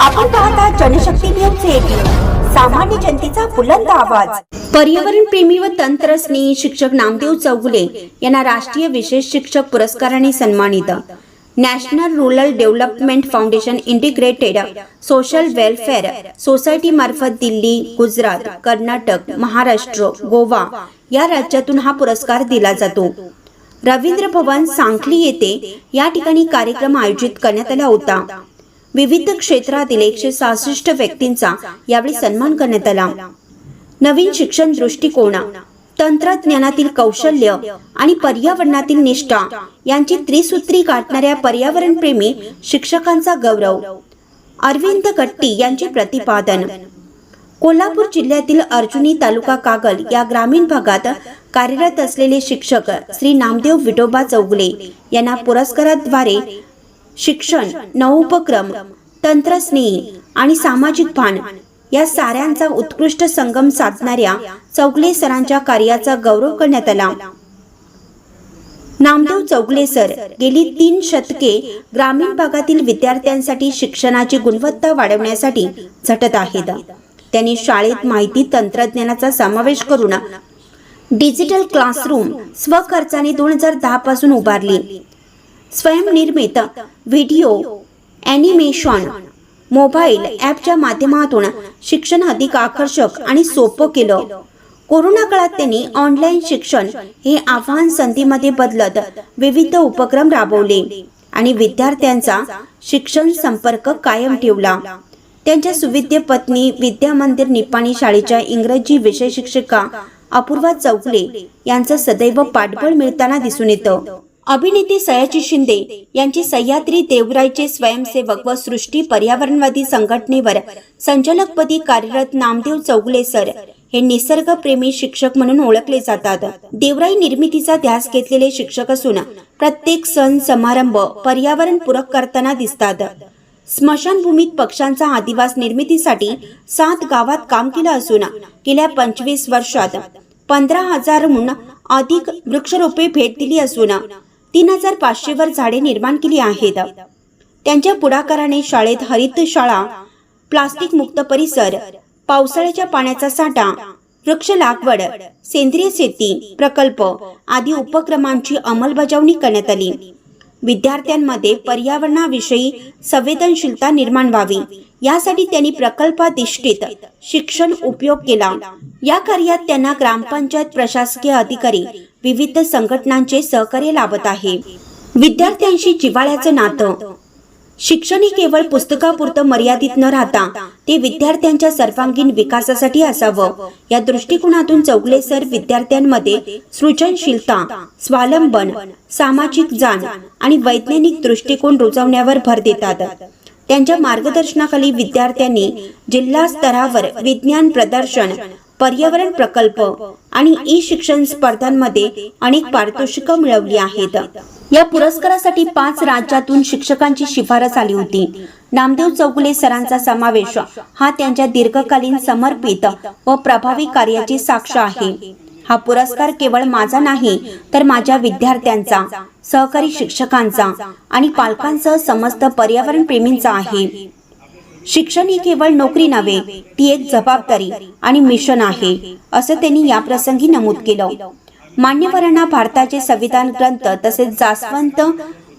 आपण पाहता Janshakti news eighteen सामान्य जनतेचा बुलंद आवाज. पर्यावरण प्रेमी व तंत्रस्नेही शिक्षक नामदेव चौगुले यांना राष्ट्रीय विशेष शिक्षक पुरस्काराने सन्मानित. National rural development foundation integrated social welfare society मार्फत दिल्ली गुजरात कर्नाटक महाराष्ट्र गोवा या राज्यातून हा पुरस्कार दिला जातो. रवींद्र भवन सांखली येथे या ठिकाणी कार्यक्रम आयोजित करण्यात आला होता. विविध क्षेत्रातील एकशे सहासष्ट व्यक्तींचा यावेळी सन्मान करण्यात आला. नवीन शिक्षण दृष्टिकोन तंत्रज्ञानातील कौशल्य आणि पर्यावरणातील निष्ठा यांची त्रिसूत्री गाठणाऱ्या पर्यावरणप्रेमी शिक्षकांचा गौरव. अरविंद गट्टी यांचे प्रतिपादन. कोल्हापूर जिल्ह्यातील अर्जुनी तालुका कागल या ग्रामीण भागात कार्यरत असलेले शिक्षक श्री नामदेव विठोबा चौगुले यांना पुरस्काराद्वारे शिक्षण नवोपक्रम तंत्रस्नेही आणि सामाजिक भान या साऱ्यांचा उत्कृष्ट संगम साधणाऱ्या चौगले सरांच्या कार्याचा गौरव करण्यात आला. नामदेव चौगले सर गेली तीन शतके ग्रामीण भागातील विद्यार्थ्यांसाठी शिक्षणाची गुणवत्ता वाढवण्यासाठी झटत आहेत. त्यांनी शाळेत माहिती तंत्रज्ञानाचा समावेश करून डिजिटल क्लासरूम स्वखर्चाने दोन हजार दहा पासून उभारली. स्वयंनिर्मित व्हिडिओ ॲनिमेशन मोबाईल ॲपच्या माध्यमातून शिक्षण अधिक आकर्षक आणि सोपं केलं. कोरोना काळात त्यांनी ऑनलाईन शिक्षण हे आव्हान संधीमध्ये बदलत विविध उपक्रम राबवले आणि विद्यार्थ्यांचा शिक्षण संपर्क कायम ठेवला. त्यांच्या सुविद्य पत्नी विद्या मंदिर निपाणी शाळेच्या इंग्रजी विषय शिक्षिका अपूर्वा चौगले यांचं सदैव पाठबळ मिळताना दिसून येतं. अभिनेते सयाजी शिंदे यांची सह्याद्री देवरायचे स्वयंसेवक व सृष्टी पर्यावरणवादी संघटनेवर संचालकपदी कार्यरत नामदेव चौगुले सर हे निसर्गप्रेमी शिक्षक म्हणून ओळखले जातात. देवराई निर्मितीचा ध्यास घेतलेले शिक्षक असून प्रत्येक सण समारंभ पर्यावरण पूरक करताना दिसतात. स्मशानभूमीत पक्षांचा आदिवास निर्मितीसाठी सात गावात काम केलं असून गेल्या पंचवीस वर्षात पंधरा हजारहून अधिक वृक्षरोपे भेट दिली असून तीन हजार पाचशे वर झाडे निर्माण केली आहेत. त्यांच्या पुढाकाराने शाळेत हरित शाळा प्लास्टिक मुक्त परिसर पावसाळ्याच्या पाण्याचा साठा वृक्ष लागवड सेंद्रिय शेती प्रकल्प आदी उपक्रमांची अंमलबजावणी करण्यात आली. विद्यार्थ्यांमध्ये पर्यावरणाविषयी संवेदनशीलता निर्माण व्हावी यासाठी त्यांनी प्रकल्पाधिष्ठित शिक्षण उपयोग केला. या कार्यात त्यांना ग्रामपंचायत प्रशासकीय अधिकारी विविध संघटनांचे सहकार्य लाभत आहे. विद्यार्थ्यांशी जिव्हाळ्याचं नातं. शिक्षण हे केवळ पुस्तकापुरतं मर्यादित न राहता ते विद्यार्थ्यांच्या सर्वांगीण विकासासाठी असावं. या दृष्टिकोनातून चौगले सर विद्यार्थ्यांमध्ये सृजनशीलता स्वावलंबन सामाजिक जाण आणि वैज्ञानिक दृष्टिकोन रुजवण्यावर भर देतात. त्यांच्या मार्गदर्शनाखाली विद्यार्थ्यांनी जिल्हा स्तरावर विज्ञान प्रदर्शन पर्यावरण प्रकल्प आणि ई शिक्षण स्पर्धांमध्ये अनेक पारितोषिक मिळवली आहेत. या पुरस्कारासाठी पाच राज्यातून शिक्षकांची शिफारस आली होती. नामदेव चौगुले सरांचा समावेश हा त्यांच्या दीर्घकालीन समर्पित व प्रभावी कार्याची साक्ष आहे. हा पुरस्कार केवळ माझा नाही तर माझ्या विद्यार्थ्यांचा सहकारी शिक्षकांचा आणि पालकांसह समस्त पर्यावरण प्रेमींचा आहे. शिक्षण ही केवळ नोकरी नव्हे ती एक जबाबदारी आणि मिशन आहे असं त्यांनी या प्रसंगी नमूद केलं. मान्यवरांना भारताचे संविधान ग्रंथ तसेच जास्वंत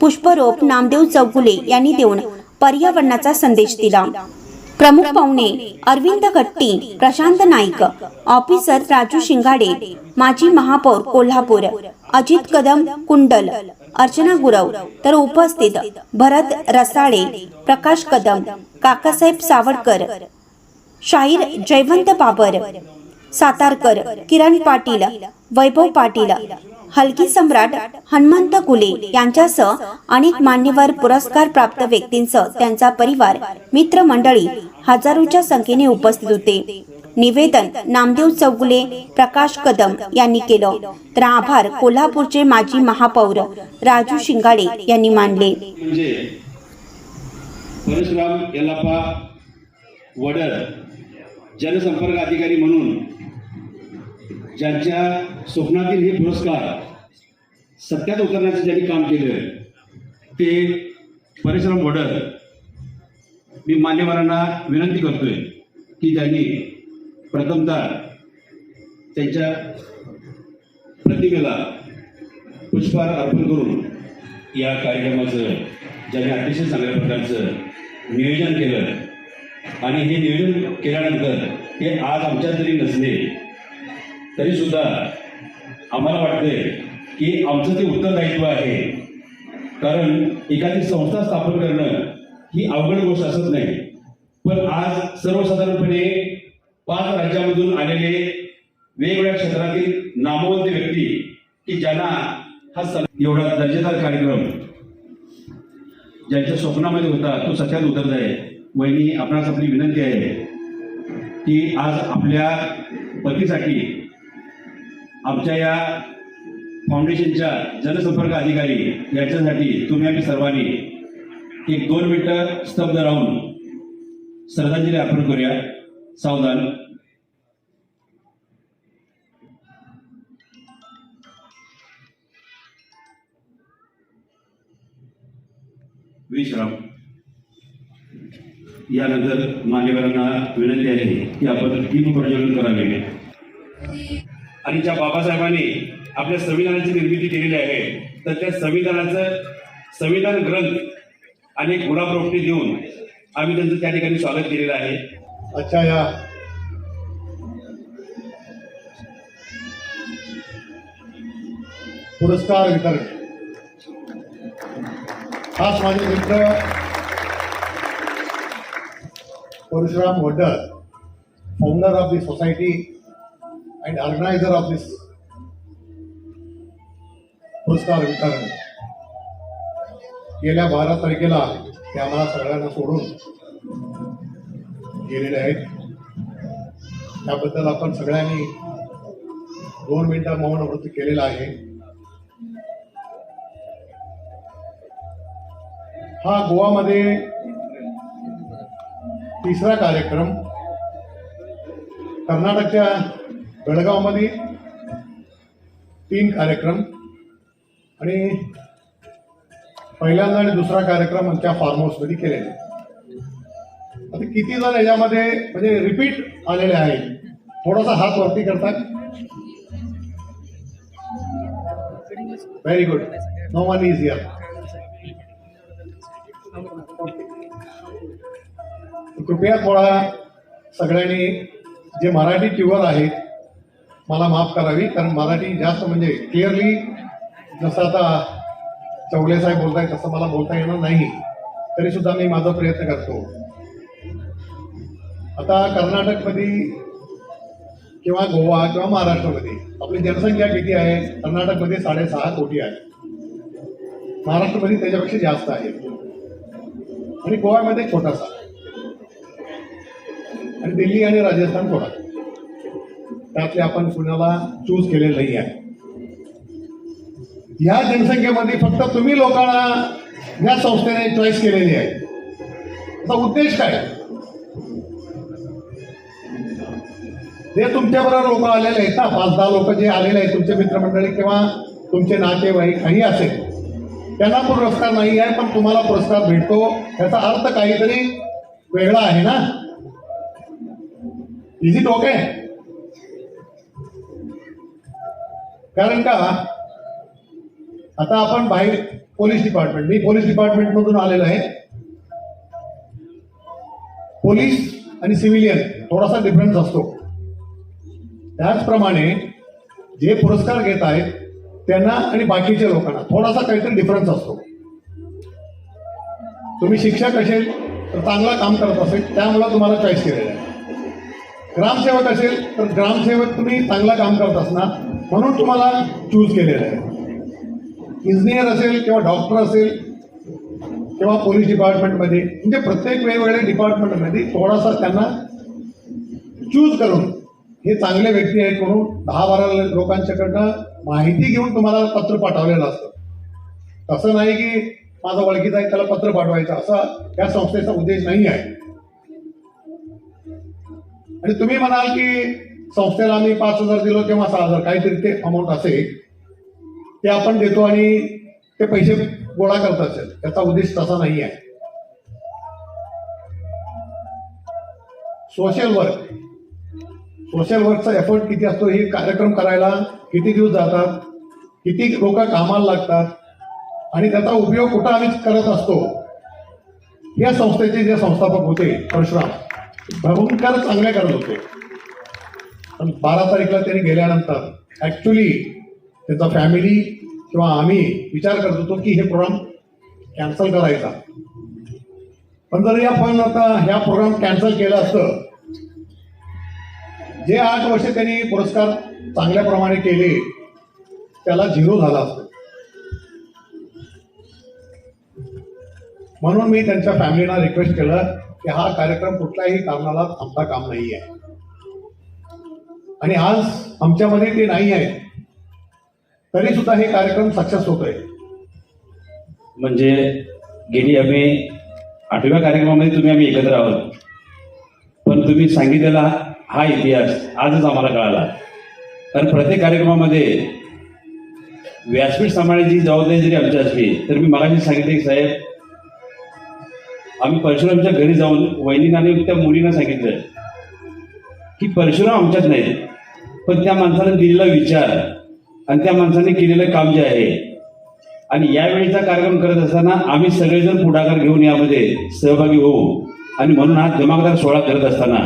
पुष्परोप नामदेव चौगुले यांनी देऊन पर्यावरणाचा संदेश दिला. प्रमुख पाहुणे अरविंद गट्टी प्रशांत नाईक ऑफिसर राजू शिंगाडे माजी महापौर कोल्हापूर अजित कदम कुंडल अर्चना गुरव तर उपस्थित भरत रसाळे प्रकाश कदम काकासाहेब सावडकर शाहीर जयवंत बाबर सातारकर किरण पाटील वैभव पाटील हलकी सम्राट हनुमंत कुले यांच्यासह अनेक मान्यवर पुरस्कार प्राप्त व्यक्तींसह त्यांचा परिवार मित्रमंडळी हजारोच्या संख्येने उपस्थित होते. निवेदन नामदेव चौगुले प्रकाश कदम यांनी केलं. तर आभार कोल्हापूरचे माजी महापौर राजू शिंगाडे यांनी मानले. म्हणजे परशुराम यल्लाप्पा वडर जनसंपर्क अधिकारी म्हणून ज्यांच्या स्वप्नातील हे पुरस्कार सत्यात उतरण्याचं ज्यांनी काम केलं ते परशुराम वडर मी मान्यवरांना विनंती करतोय की त्यांनी प्रथमतः त्यांच्या प्रतिमेला पुष्पहार अर्पण करून या कार्यक्रमाचं ज्यांनी अतिशय चांगल्या प्रकारचं नियोजन केलं. आणि हे नियोजन केल्यानंतर हे आज आमच्या जरी नसले तरीसुद्धा आम्हाला वाटतंय की आमचं ते उत्तरदायित्व आहे. कारण एखादी संस्था स्थापन करणं ही अवघड गोष्ट असत नाही. पण आज सर्वसाधारणपणे पाच राज्यामधून आलेले वेगवेगळ्या क्षेत्रातील नामवंत व्यक्ती की ज्यांना हा स एवढा दर्जेदार कार्यक्रम ज्यांच्या स्वप्नामध्ये होता तो सत्यात उतरत आहे. वहिनी आपणास आपली विनंती आहे की आज आपल्या पतीसाठी आमच्या या फाउंडेशनच्या जनसंपर्क अधिकारी यांच्यासाठी तुम्ही आम्ही सर्वांनी एक दोन मिनटं स्तब्ध राहून श्रद्धांजली अर्पण करूया. सावधान. विश्राम. यानंतर मान्यवरांना विनंती आहे की आपण दीप प्रज्वलन करावे. आणि ज्या बाबासाहेबांनी आपल्या संविधानाची निर्मिती केलेली आहे तर त्या संविधानाचं संविधान ग्रंथ आणि एक गुलाब रोपटी देऊन आम्ही त्यांचं त्या ठिकाणी स्वागत केलेलं आहे. अच्छा या. पुरस्कार वितरण. खास माझे मित्र Parshuram Wadar founder of the society and organiser of this पुरस्कार वितरण गेल्या बारा तारखेला ते आम्हाला सगळ्यांना सोडून गेलेले आहेत. त्याबद्दल आपण सगळ्यांनी दोन मिनिटं मौन व्रत केलेलं आहे. हा गोवामध्ये तिसरा कार्यक्रम कर्नाटकच्या बेळगावमध्ये तीन कार्यक्रम आणि पहिल्यांदा आणि दुसरा कार्यक्रम आमच्या फार्म हाऊसमध्ये केलेला आता किती जण याच्यामध्ये म्हणजे रिपीट आलेले आहेत? थोडासा हात वरती करतात. Very good no one is या कृपया थोडा सगळ्यांनी जे मराठी ट्युअर आहेत मला माफ करावी कारण मराठी जास्त म्हणजे क्लिअरली जसं आता चौगले साहेब बोलताय तसं मला बोलता येणार नाही. तरी सुद्धा मी माझा प्रयत्न करतो. आता कर्नाटकमध्ये किंवा गोवा किंवा महाराष्ट्रामध्ये आपली जनसंख्या किती आहे? कर्नाटकमध्ये साडेसहा कोटी आहे. महाराष्ट्रामध्ये त्याच्यापेक्षा जास्त आहे. आणि गोव्यामध्ये छोटासा. आणि दिल्ली आणि राजस्थान थोडा. त्यातले आपण कुणाला चूज केलेलं नाही आहे या जनसंख्येमध्ये फक्त तुम्ही लोकांना या संस्थेने चॉईस केलेली आहे. त्याचा उद्देश काय? जे तुमच्याबरोबर लोक आलेले आहेत ना पाच दहा लोक जे आलेले आहेत तुमचे मित्रमंडळी किंवा तुमचे नातेवाईक काही असेल त्यांना पुरस्कार नाही आहे पण तुम्हाला पुरस्कार भेटतो. त्याचा अर्थ काहीतरी वेगळा आहे ना? इझी टोके ओके कारण का? आता आपण बाहेर पोलीस डिपार्टमेंट मी पोलीस डिपार्टमेंट मधून आलेलो आहे. पोलीस आणि सिव्हिलियन थोडासा डिफरन्स असतो. त्याचप्रमाणे जे पुरस्कार घेत आहेत त्यांना आणि बाकीच्या लोकांना थोडासा काहीतरी डिफरन्स असतो. तुम्ही शिक्षक असेल तर चांगला काम करत असेल त्यामुळे तुम्हाला चॉईस केलेलं आहे. ग्रामसेवक असेल तर ग्रामसेवक तुम्ही चांगलं काम करत असणार. म्हणून तुम्हाला चूज केलेलं आहे. इंजिनियर असेल किंवा डॉक्टर असेल किंवा पोलीस डिपार्टमेंटमध्ये म्हणजे प्रत्येक वेगवेगळ्या डिपार्टमेंटमध्ये थोडासा त्यांना चूज करून हे चांगले व्यक्ती आहेत म्हणून दहा बारा लोकांच्याकडनं माहिती घेऊन तुम्हाला पत्र पाठवलेलं असतं. असं नाही की माझा ओळखीचा आहे त्याला पत्र पाठवायचं असा या संस्थेचा उद्देश नाही आहे. आणि तुम्ही म्हणाल की संस्थेला आम्ही पाच हजार दिलो किंवा सहा हजार. काहीतरी ते अमाऊंट असेल ते आपण देतो आणि ते पैसे गोळा करत असेल. त्याचा उद्देश तसा नाही आहे सोशल वर्क सोशल वर्कचा एफर्ट किती असतो हे कार्यक्रम करायला किती दिवस जातात किती लोक कामाला लागतात आणि त्याचा उपयोग कुठं आम्ही करत असतो? या संस्थेचे जे संस्थापक होते परशुराम भयंकर चांगले करत होते. पण बारा तारीखला त्यांनी गेल्यानंतर ॲक्च्युली त्यांचा फॅमिली किंवा आम्ही विचार करत होतो की हे प्रोग्राम कॅन्सल करायचा. पण जर या आपण आता ह्या प्रोग्राम कॅन्सल केलं असतं जे आठ वर्ष त्यांनी पुरस्कार चांगल्या प्रमाणे केले त्याला झिरो झाला असतो. म्हणून मी त्यांच्या फॅमिलीला रिक्वेस्ट केलं की हा कार्यक्रम कुठल्याही कारणाला थांबता काम नाही आहे आणि आज आमच्यामध्ये ते नाही आहे. तरी सुद्धा हे कार्यक्रम सक्सेस होत आहे. म्हणजे गेली आम्ही आठव्या कार्यक्रमामध्ये तुम्ही आम्ही एकत्र आहोत. पण तुम्ही सांगितलेला हा इतिहास आजच आम्हाला कळाला. कारण प्रत्येक कार्यक्रमामध्ये व्यासपीठ सांभाळण्याची जबाबदारी जरी आमची असली तर मी मगाशी सांगितले की साहेब आम्ही परशुरामच्या घरी जाऊन वहिनीनं आणि त्या मुलींना सांगितलं की परशुराम आमच्यात नाही पण त्या माणसानं दिलेला विचार आणि त्या माणसाने केलेलं काम जे आहे. आणि यावेळीचा कार्यक्रम करत असताना आम्ही सगळेजण पुढाकार घेऊन यामध्ये सहभागी होऊ. आणि म्हणून हा धमाकेदार सोहळा करत असताना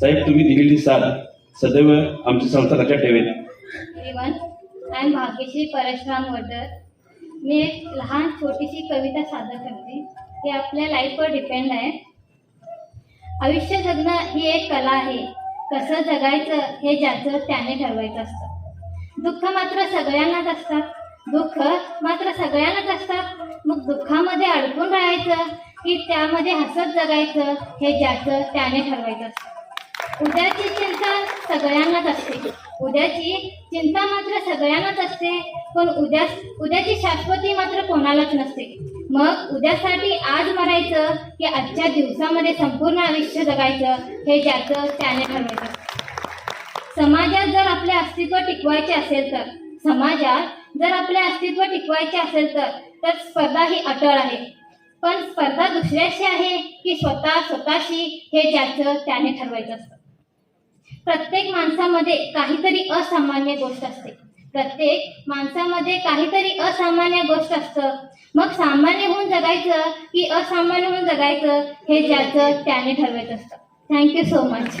साहेब तुम्ही दिलेली साथ सदैव आमची संस्था लक्षात ठेवेल. आय एम भाग्यश्री परशुराम वडर मी एक लहान छोटीशी कविता सादर करते. ती आपल्या लाईफवर डिपेंड आहे. आयुष्य जगणं ही एक कला आहे. कसं जगायचं हे ज्याचं त्याने ठरवायचं असतं. दुःख मात्र सगळ्यांनाच असतात. दुःख मात्र सगळ्यांनाच असतात. मग दुःखामध्ये अडकून राहायचं की त्यामध्ये हसत जगायचं हे ज्याचं त्याने ठरवायचं असतं. उद्याची चिंता सगळ्यांनाच असते. उद्याची चिंता मात्र सगळ्यांनाच असते पण उद्या उद्याची शाश्वती मात्र कोणालाच नसते. मग उद्यासाठी आज मरायचं की आजच्या दिवसामध्ये संपूर्ण आयुष्य जगायचं हे ज्याचं त्याने ठरवायचं. समाजात जर आपले अस्तित्व टिकवायचे असेल तर समाजात जर आपले अस्तित्व टिकवायचे असेल तर तर स्पर्धा ही अटळ आहे. पण स्पर्धा दुसऱ्याशी आहे की स्वतः स्वतःशी हे ज्याचं त्याने ठरवायचं असतं. प्रत्येक माणसामध्ये काहीतरी असामान्य गोष्ट असते. प्रत्येक माणसामध्ये काहीतरी असामान्य गोष्ट असतं. मग सामान्य होऊन जगायचं की असामान्य होऊन जगायचं हे ज्याचं त्याने ठरवत असतं. Thank you so much